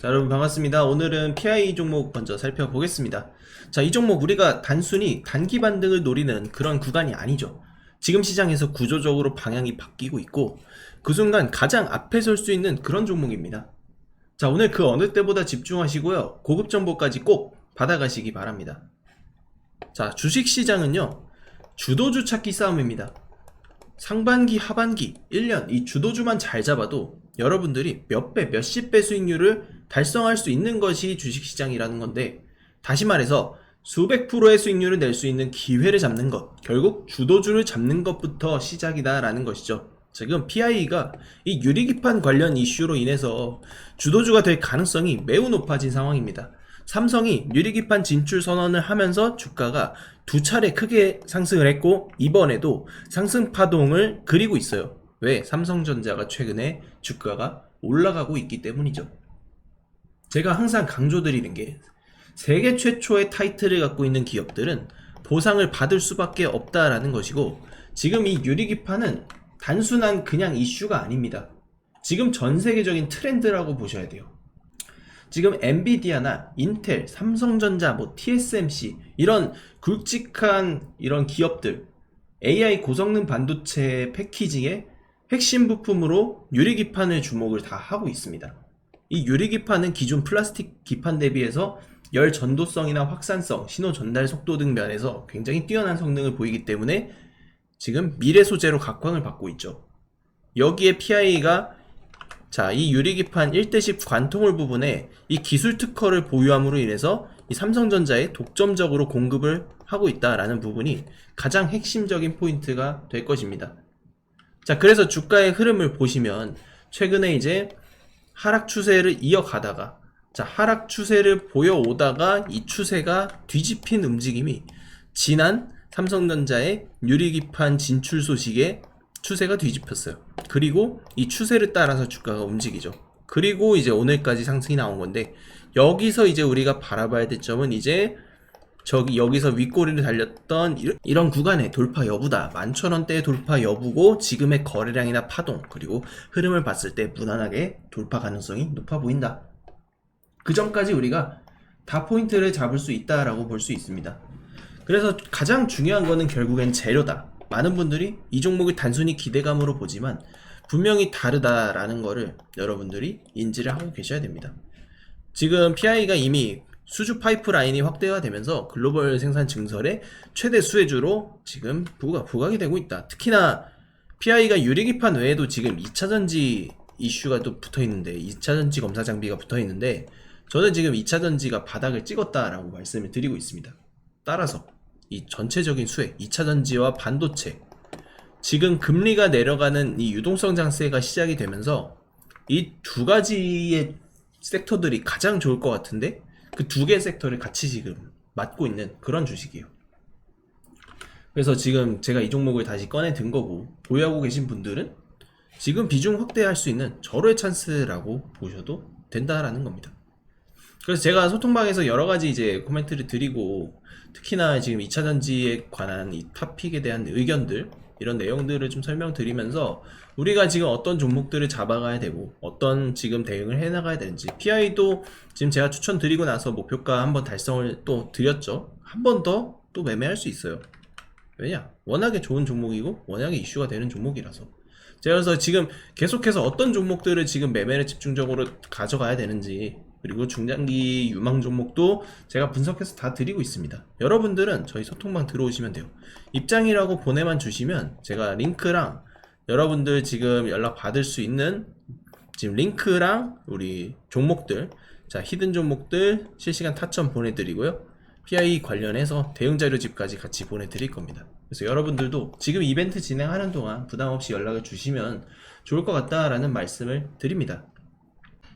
자, 여러분 반갑습니다. 오늘은 PI 종목 먼저 살펴보겠습니다. 자, 이 종목 우리가 단순히 단기 반등을 노리는 그런 구간이 아니죠. 지금 시장에서 구조적으로 방향이 바뀌고 있고 그 순간 가장 앞에 설 수 있는 그런 종목입니다. 자, 오늘 그 어느 때보다 집중하시고요. 고급 정보까지 꼭 받아가시기 바랍니다. 자, 주식 시장은요. 주도주 찾기 싸움입니다. 상반기, 하반기, 1년 이 주도주만 잘 잡아도 여러분들이 몇 배, 몇십 배 수익률을 달성할 수 있는 것이 주식시장이라는 건데 다시 말해서 수백 프로의 수익률을 낼 수 있는 기회를 잡는 것 결국 주도주를 잡는 것부터 시작이다라는 것이죠. 지금 PI가 이 유리기판 관련 이슈로 인해서 주도주가 될 가능성이 매우 높아진 상황입니다. 삼성이 유리기판 진출 선언을 하면서 주가가 두 차례 크게 상승을 했고 이번에도 상승 파동을 그리고 있어요. 왜? 삼성전자가 최근에 주가가 올라가고 있기 때문이죠. 제가 항상 강조드리는 게 세계 최초의 타이틀을 갖고 있는 기업들은 보상을 받을 수밖에 없다라는 것이고 지금 이 유리기판은 단순한 그냥 이슈가 아닙니다. 지금 전 세계적인 트렌드라고 보셔야 돼요. 지금 엔비디아나 인텔, 삼성전자, 뭐 TSMC 이런 굵직한 이런 기업들 AI 고성능 반도체 패키징의 핵심 부품으로 유리 기판을 주목을 다 하고 있습니다. 이 유리 기판은 기존 플라스틱 기판 대비해서 열 전도성이나 확산성, 신호 전달 속도 등 면에서 굉장히 뛰어난 성능을 보이기 때문에 지금 미래 소재로 각광을 받고 있죠. 여기에 PI가 자, 이 유리기판 1대10 관통홀 부분에 이 기술 특허를 보유함으로 인해서 이 삼성전자에 독점적으로 공급을 하고 있다라는 부분이 가장 핵심적인 포인트가 될 것입니다. 자, 그래서 주가의 흐름을 보시면 최근에 이제 하락 추세를 이어가다가 자, 하락 추세를 보여오다가 이 추세가 뒤집힌 움직임이 지난 삼성전자의 유리기판 진출 소식에 추세가 뒤집혔어요. 그리고 이 추세를 따라서 주가가 움직이죠. 그리고 이제 오늘까지 상승이 나온 건데 여기서 이제 우리가 바라봐야 될 점은 이제 저기 여기서 윗꼬리를 달렸던 이런- 구간의 돌파 여부다. 만천원대의 돌파 여부고 지금의 거래량이나 파동 그리고 흐름을 봤을 때 무난하게 돌파 가능성이 높아 보인다. 그 전까지 우리가 다 포인트를 잡을 수 있다라고 볼 수 있습니다. 그래서 가장 중요한 거는 결국엔 재료다. 많은 분들이 이 종목을 단순히 기대감으로 보지만 분명히 다르다라는 거를 여러분들이 인지를 하고 계셔야 됩니다. 지금 PI가 이미 수주 파이프라인이 확대가 되면서 글로벌 생산 증설의 최대 수혜주로 지금 부각, 부각이 되고 있다. 특히나 PI가 유리기판 외에도 지금 2차 전지 이슈가 또 붙어 있는데 2차 전지 검사 장비가 붙어 있는데 저는 지금 2차 전지가 바닥을 찍었다라고 말씀을 드리고 있습니다. 따라서 이 전체적인 수혜, 2차 전지와 반도체 지금 금리가 내려가는 이 유동성 장세가 시작이 되면서 이 두 가지의 섹터들이 가장 좋을 것 같은데 그 두 개의 섹터를 같이 지금 맡고 있는 그런 주식이에요. 그래서 지금 제가 이 종목을 다시 꺼내 든 거고 보유하고 계신 분들은 지금 비중 확대할 수 있는 절호의 찬스라고 보셔도 된다라는 겁니다. 그래서 제가 소통방에서 여러 가지 이제 코멘트를 드리고 특히나 지금 2차 전지에 관한 이 탑픽에 대한 의견들 이런 내용들을 좀 설명드리면서 우리가 지금 어떤 종목들을 잡아가야 되고 어떤 지금 대응을 해나가야 되는지 PI도 지금 제가 추천드리고 나서 목표가 한번 달성을 또 드렸죠. 한 번 더 또 매매할 수 있어요. 왜냐? 워낙에 좋은 종목이고 워낙에 이슈가 되는 종목이라서. 제가 그래서 지금 계속해서 어떤 종목들을 지금 매매를 집중적으로 가져가야 되는지 그리고 중장기 유망 종목도 제가 분석해서 다 드리고 있습니다. 여러분들은 저희 소통방 들어오시면 돼요. 입장이라고 보내만 주시면 제가 링크랑 여러분들 지금 연락 받을 수 있는 지금 링크랑 우리 종목들 자 히든 종목들 실시간 타점 보내드리고요. PI 관련해서 대응 자료집까지 같이 보내드릴 겁니다. 그래서 여러분들도 지금 이벤트 진행하는 동안 부담 없이 연락을 주시면 좋을 것 같다라는 말씀을 드립니다.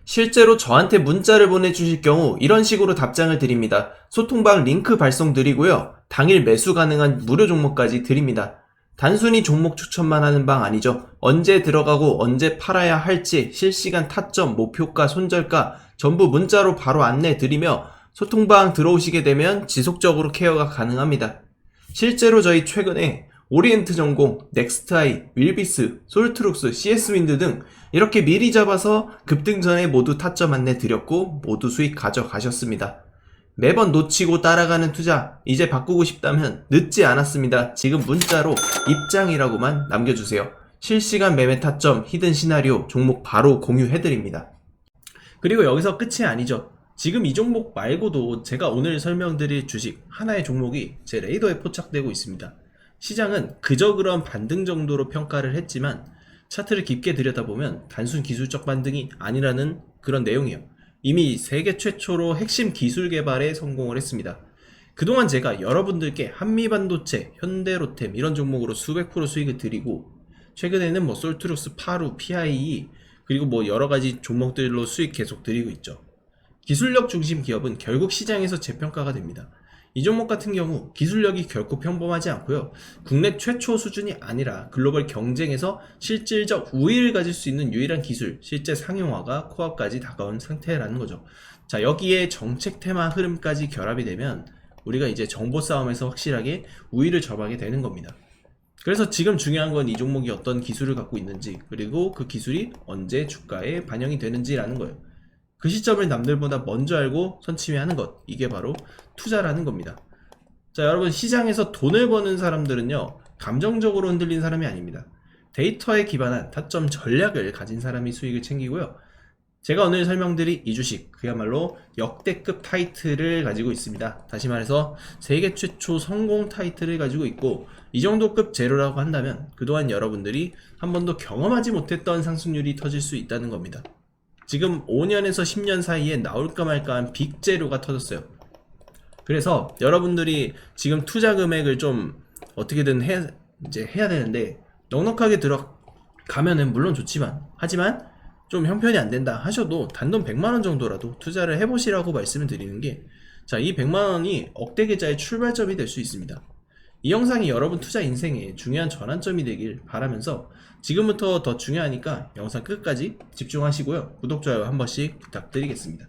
실제로 저한테 문자를 보내주실 경우 이런 식으로 답장을 드립니다. 소통방 링크 발송 드리고요. 당일 매수 가능한 무료 종목까지 드립니다. 단순히 종목 추천만 하는 방 아니죠. 언제 들어가고 언제 팔아야 할지 실시간 타점, 목표가, 손절가 전부 문자로 바로 안내 드리며 소통방 들어오시게 되면 지속적으로 케어가 가능합니다. 실제로 저희 최근에 오리엔트 전공, 넥스트아이, 윌비스, 솔트룩스, CS윈드 등 이렇게 미리 잡아서 급등 전에 모두 타점 안내 드렸고 모두 수익 가져가셨습니다. 매번 놓치고 따라가는 투자 이제 바꾸고 싶다면 늦지 않았습니다. 지금 문자로 입장이라고만 남겨주세요. 실시간 매매 타점, 히든 시나리오 종목 바로 공유해드립니다. 그리고 여기서 끝이 아니죠. 지금 이 종목 말고도 제가 오늘 설명드릴 주식 하나의 종목이 제 레이더에 포착되고 있습니다. 시장은 그저 그런 반등 정도로 평가를 했지만 차트를 깊게 들여다보면 단순 기술적 반등이 아니라는 그런 내용이에요. 이미 세계 최초로 핵심 기술 개발에 성공을 했습니다. 그동안 제가 여러분들께 한미반도체, 현대로템 이런 종목으로 수백 프로 수익을 드리고 최근에는 뭐 솔트룩스, 파루, PIE 그리고 뭐 여러 가지 종목들로 수익 계속 드리고 있죠. 기술력 중심 기업은 결국 시장에서 재평가가 됩니다. 이 종목 같은 경우 기술력이 결코 평범하지 않고요. 국내 최초 수준이 아니라 글로벌 경쟁에서 실질적 우위를 가질 수 있는 유일한 기술, 실제 상용화가 코앞까지 다가온 상태라는 거죠. 자, 여기에 정책 테마 흐름까지 결합이 되면 우리가 이제 정보 싸움에서 확실하게 우위를 점하게 되는 겁니다. 그래서 지금 중요한 건 이 종목이 어떤 기술을 갖고 있는지, 그리고 그 기술이 언제 주가에 반영이 되는지라는 거예요. 그 시점을 남들보다 먼저 알고 선취하는 것 이게 바로 투자라는 겁니다. 자 여러분 시장에서 돈을 버는 사람들은요 감정적으로 흔들린 사람이 아닙니다. 데이터에 기반한 타점 전략을 가진 사람이 수익을 챙기고요. 제가 오늘 설명드릴 이 주식 그야말로 역대급 타이틀을 가지고 있습니다. 다시 말해서 세계 최초 성공 타이틀을 가지고 있고 이 정도 급 재료라고 한다면 그동안 여러분들이 한 번도 경험하지 못했던 상승률이 터질 수 있다는 겁니다. 지금 5년에서 10년 사이에 나올까 말까한 빅재료가 터졌어요. 그래서 여러분들이 지금 투자 금액을 좀 어떻게든 해, 이제 해야 되는데 넉넉하게 들어가면은 물론 좋지만 하지만 좀 형편이 안 된다 하셔도 단돈 100만 원 정도라도 투자를 해보시라고 말씀을 드리는 게 자, 이 100만 원이 억대 계좌의 출발점이 될 수 있습니다. 이 영상이 여러분 투자 인생에 중요한 전환점이 되길 바라면서 지금부터 더 중요하니까 영상 끝까지 집중하시고요. 구독, 좋아요 한 번씩 부탁드리겠습니다.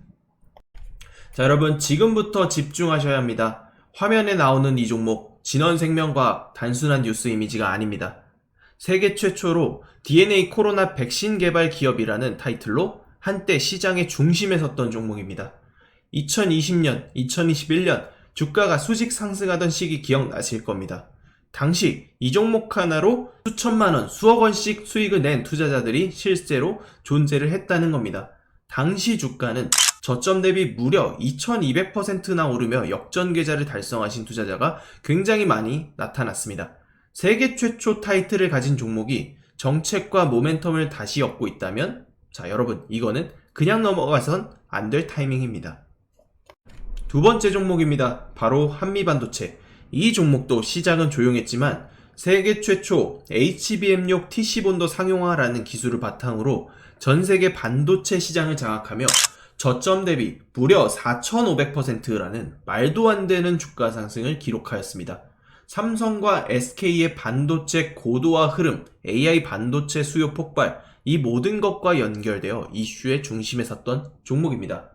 자, 여러분 지금부터 집중하셔야 합니다. 화면에 나오는 이 종목 진원생명과학 단순한 뉴스 이미지가 아닙니다. 세계 최초로 DNA 코로나 백신 개발 기업이라는 타이틀로 한때 시장의 중심에 섰던 종목입니다. 2020년, 2021년 주가가 수직 상승하던 시기 기억나실 겁니다. 당시 이 종목 하나로 수천만 원, 수억 원씩 수익을 낸 투자자들이 실제로 존재를 했다는 겁니다. 당시 주가는 저점 대비 무려 2200%나 오르며 역전 계좌를 달성하신 투자자가 굉장히 많이 나타났습니다. 세계 최초 타이틀을 가진 종목이 정책과 모멘텀을 다시 얻고 있다면 자 여러분 이거는 그냥 넘어가선 안 될 타이밍입니다. 두 번째 종목입니다. 바로 한미반도체. 이 종목도 시작은 조용했지만 세계 최초 HBM6 TC본도 상용화라는 기술을 바탕으로 전 세계 반도체 시장을 장악하며 저점 대비 무려 4,500%라는 말도 안 되는 주가 상승을 기록하였습니다. 삼성과 SK의 반도체 고도화 흐름, AI 반도체 수요 폭발, 이 모든 것과 연결되어 이슈의 중심에 섰던 종목입니다.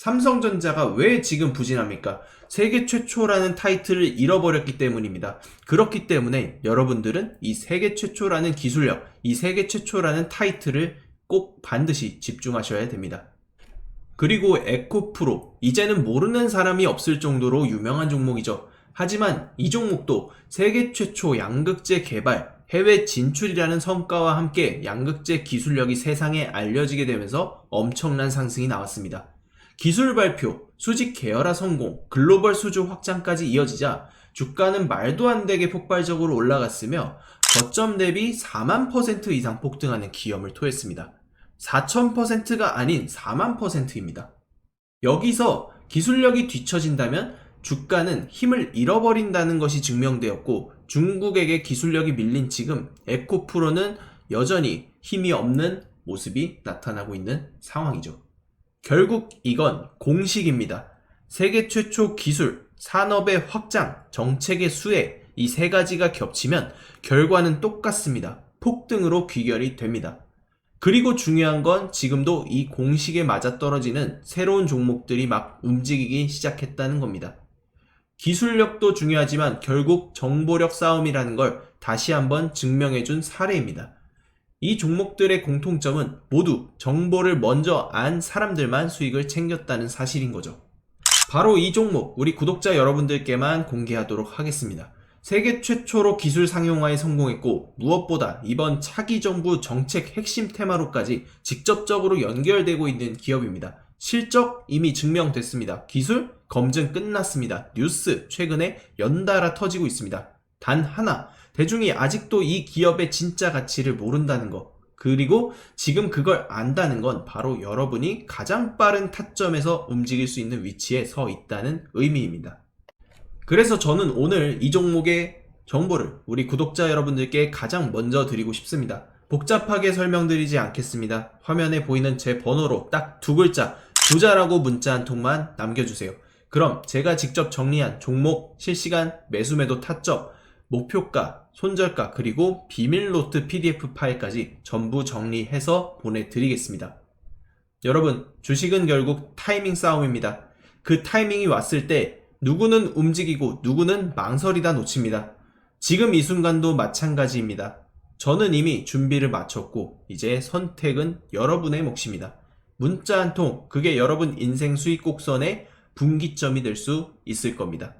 삼성전자가 왜 지금 부진합니까? 세계 최초라는 타이틀을 잃어버렸기 때문입니다. 그렇기 때문에 여러분들은 이 세계 최초라는 기술력, 이 세계 최초라는 타이틀을 꼭 반드시 집중하셔야 됩니다. 그리고 에코프로, 이제는 모르는 사람이 없을 정도로 유명한 종목이죠. 하지만 이 종목도 세계 최초 양극재 개발, 해외 진출이라는 성과와 함께 양극재 기술력이 세상에 알려지게 되면서 엄청난 상승이 나왔습니다. 기술 발표, 수직 계열화 성공, 글로벌 수주 확장까지 이어지자 주가는 말도 안 되게 폭발적으로 올라갔으며 저점 대비 4만 퍼센트 이상 폭등하는 기염을 토했습니다. 4,000%가 아닌 4만 퍼센트입니다. 여기서 기술력이 뒤처진다면 주가는 힘을 잃어버린다는 것이 증명되었고 중국에게 기술력이 밀린 지금 에코프로는 여전히 힘이 없는 모습이 나타나고 있는 상황이죠. 결국 이건 공식입니다. 세계 최초 기술, 산업의 확장, 정책의 수혜, 이 세 가지가 겹치면 결과는 똑같습니다. 폭등으로 귀결이 됩니다. 그리고 중요한 건 지금도 이 공식에 맞아떨어지는 새로운 종목들이 막 움직이기 시작했다는 겁니다. 기술력도 중요하지만 결국 정보력 싸움이라는 걸 다시 한번 증명해준 사례입니다. 이 종목들의 공통점은 모두 정보를 먼저 안 사람들만 수익을 챙겼다는 사실인 거죠. 바로 이 종목 우리 구독자 여러분들께만 공개하도록 하겠습니다. 세계 최초로 기술 상용화에 성공했고 무엇보다 이번 차기 정부 정책 핵심 테마로까지 직접적으로 연결되고 있는 기업입니다. 실적 이미 증명됐습니다. 기술 검증 끝났습니다. 뉴스 최근에 연달아 터지고 있습니다. 단 하나 대중이 아직도 이 기업의 진짜 가치를 모른다는 것 그리고 지금 그걸 안다는 건 바로 여러분이 가장 빠른 타점에서 움직일 수 있는 위치에 서 있다는 의미입니다. 그래서 저는 오늘 이 종목의 정보를 우리 구독자 여러분들께 가장 먼저 드리고 싶습니다. 복잡하게 설명드리지 않겠습니다. 화면에 보이는 제 번호로 딱 두 글자 부자라고 문자 한 통만 남겨주세요. 그럼 제가 직접 정리한 종목, 실시간, 매수매도 타점, 목표가, 손절가, 그리고 비밀 노트 PDF 파일까지 전부 정리해서 보내드리겠습니다. 여러분, 주식은 결국 타이밍 싸움입니다. 그 타이밍이 왔을 때 누구는 움직이고 누구는 망설이다 놓칩니다. 지금 이 순간도 마찬가지입니다. 저는 이미 준비를 마쳤고 이제 선택은 여러분의 몫입니다. 문자 한 통, 그게 여러분 인생 수익 곡선의 분기점이 될 수 있을 겁니다.